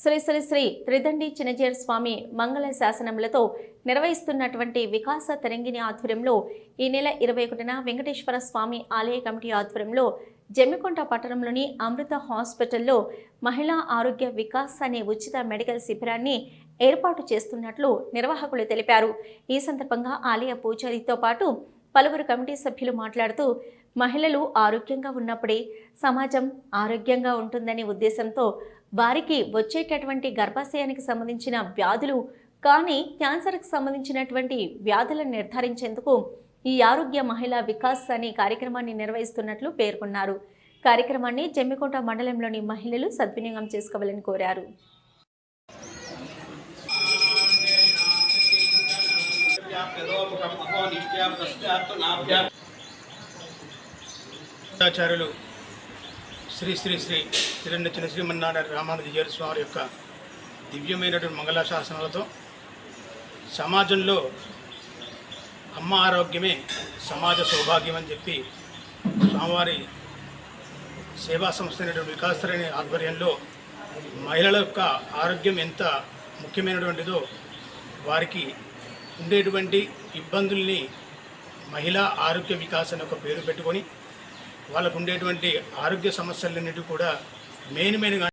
శ్రీ శ్రీ శ్రీ త్రిదండి చినజీర స్వామి మంగళ శాసనములతో నిర్వహిస్తున్నటువంటి వికాస తరంగిణి ఆధ్వర్యంలో ఈ నెల ఇరవై ఒకటిన వెంకటేశ్వర స్వామి ఆలయ కమిటీ ఆధ్వర్యంలో జమ్మికొండ పట్టణంలోని అమృత హాస్పిటల్లో మహిళా ఆరోగ్య వికాస్ అనే ఉచిత మెడికల్ శిబిరాన్ని ఏర్పాటు చేస్తున్నట్లు నిర్వాహకులు తెలిపారు. ఈ సందర్భంగా ఆలయ పూజారితో పాటు పలువురు కమిటీ సభ్యులు మాట్లాడుతూ మహిళలు ఆరోగ్యంగా ఉన్నప్పుడే సమాజం ఆరోగ్యంగా ఉంటుందనే ఉద్దేశంతో వారికి వచ్చేటటువంటి గర్భాశయానికి సంబంధించిన వ్యాధులు కానీ క్యాన్సర్కి సంబంధించినటువంటి వ్యాధులను నిర్ధారించేందుకు ఈ ఆరోగ్య మహిళా వికాస్ అనే కార్యక్రమాన్ని నిర్వహిస్తున్నట్లు పేర్కొన్నారు. కార్యక్రమాన్ని జమ్మికుంట మండలంలోని మహిళలు సద్వినియోగం చేసుకోవాలని కోరారు. ఆచార్యులు శ్రీ శ్రీ శ్రీ తిరండ చిన్న శ్రీమన్నారాయణ రామానుజీయర్ స్వామి యొక్క దివ్యమైనటువంటి మంగళ శాసనాలతో సమాజంలో అమ్మ ఆరోగ్యమే సమాజ సౌభాగ్యం అని చెప్పి స్వామివారి సేవా సంస్థ అనేటువంటి వికాసరేణి ఆధ్వర్యంలో మహిళల యొక్క ఆరోగ్యం ఎంత ముఖ్యమైనటువంటిదో వారికి ఉండేటువంటి ఇబ్బందుల్ని మహిళా ఆరోగ్య వికాస్ యొక్క ఒక పేరు పెట్టుకొని వాళ్ళకు ఉండేటువంటి ఆరోగ్య సమస్యలన్నిటి కూడా మెయిన్ మెయిన్గా